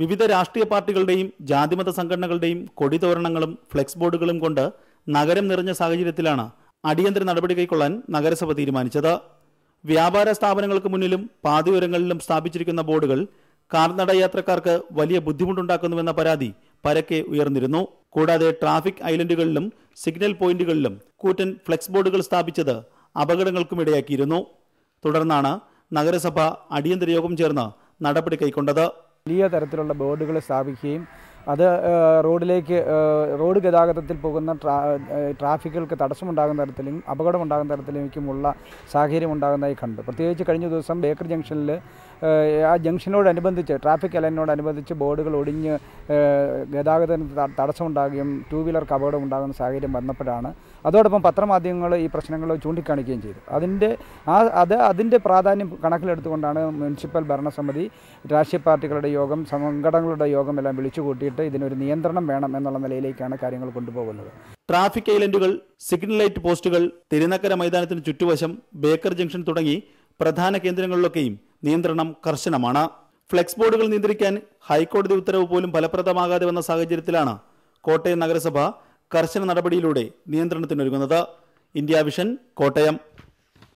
വിവിധ രാഷ്ട്രീയ പാർട്ടികളുടെയും ജാതിമത സംഘടനകളുടെയും കൊടിതോരണങ്ങളും ഫ്ലെക്സ് ബോർഡുകളും കൊണ്ട് നഗരം നിറഞ്ഞ സാഹചര്യത്തിലാണ് അടിയന്തര നടപടി കൈക്കൊള്ളാൻ നഗരസഭ തീരുമാനിച്ചത്. വ്യാപാര സ്ഥാപനങ്ങൾക്ക് മുന്നിലും പാതയോരങ്ങളിലും സ്ഥാപിച്ചിരിക്കുന്ന ബോർഡുകൾ കാൽനട യാത്രക്കാർക്ക് വലിയ ബുദ്ധിമുട്ടുണ്ടാക്കുന്നുവെന്ന പരാതി പരക്കെ ഉയർന്നിരുന്നു. കൂടാതെ ട്രാഫിക് ഐലൻഡുകളിലും സിഗ്നൽ പോയിന്റുകളിലും കൂറ്റൻ ഫ്ലെക്സ് ബോർഡുകൾ സ്ഥാപിച്ചത് അപകടങ്ങൾക്കും ഇടയാക്കിയിരുന്നു. തുടർന്നാണ് നഗരസഭ അടിയന്തര യോഗം ചേർന്ന് നടപടി കൈക്കൊണ്ടത്. വലിയ തരത്തിലുള്ള ബോർഡുകൾ സ്ഥാപിക്കുകയും അത് റോഡിലേക്ക് റോഡ് ഗതാഗതത്തിൽ പോകുന്ന ട്രാ ട്രാഫിക്കുകൾക്ക് തടസ്സമുണ്ടാകുന്ന തരത്തിലും അപകടമുണ്ടാകുന്ന തരത്തിലേക്കുമുള്ള സാഹചര്യം ഉണ്ടാകുന്നതായി കണ്ടു. പ്രത്യേകിച്ച് കഴിഞ്ഞ ദിവസം ബേക്കർ ജംഗ്ഷനിൽ ആ, ജംഗ്ഷനോടനുബന്ധിച്ച് ട്രാഫിക് അലൈനോടനുബന്ധിച്ച് ബോർഡുകൾ ഒടിഞ്ഞ് ഗതാഗതത്തിന് തടസ്സമുണ്ടാകുകയും ടൂ വീലർക്ക് അപകടം ഉണ്ടാകുന്ന സാഹചര്യം വന്നപ്പോഴാണ്. അതോടൊപ്പം പത്രമാധ്യമങ്ങൾ ഈ പ്രശ്നങ്ങൾ ചൂണ്ടിക്കാണിക്കുകയും ചെയ്തു. അതിന്റെ ആ അത് അതിന്റെ പ്രാധാന്യം കണക്കിലെടുത്തുകൊണ്ടാണ് മുനിസിപ്പൽ ഭരണസമിതി രാഷ്ട്രീയ പാർട്ടികളുടെ യോഗം സംഘടനകളുടെ യോഗം എല്ലാം വിളിച്ചു കൂട്ടിയിട്ട് ഇതിനൊരു നിയന്ത്രണം വേണം എന്നുള്ള നിലയിലേക്കാണ് കാര്യങ്ങൾ കൊണ്ടുപോകുന്നത്. ട്രാഫിക് ഐലൻഡുകൾ സിഗ്നൽ ലൈറ്റ് പോസ്റ്റുകൾ തിരുനക്കര മൈതാനത്തിന് ചുറ്റുവശം ബേക്കർ ജംഗ്ഷൻ തുടങ്ങി പ്രധാന കേന്ദ്രങ്ങളിലൊക്കെയും നിയന്ത്രണം കർശനമാണ്. ഫ്ലെക്സ് ബോർഡുകൾ നിയന്ത്രിക്കാൻ ഹൈക്കോടതി ഉത്തരവ് പോലും ഫലപ്രദമാകാതെ വന്ന സാഹചര്യത്തിലാണ് കോട്ടയം നഗരസഭ കർശന നടപടിയിലൂടെ നിയന്ത്രണത്തിനൊരുങ്ങുന്നത്. India Vision Kottayam.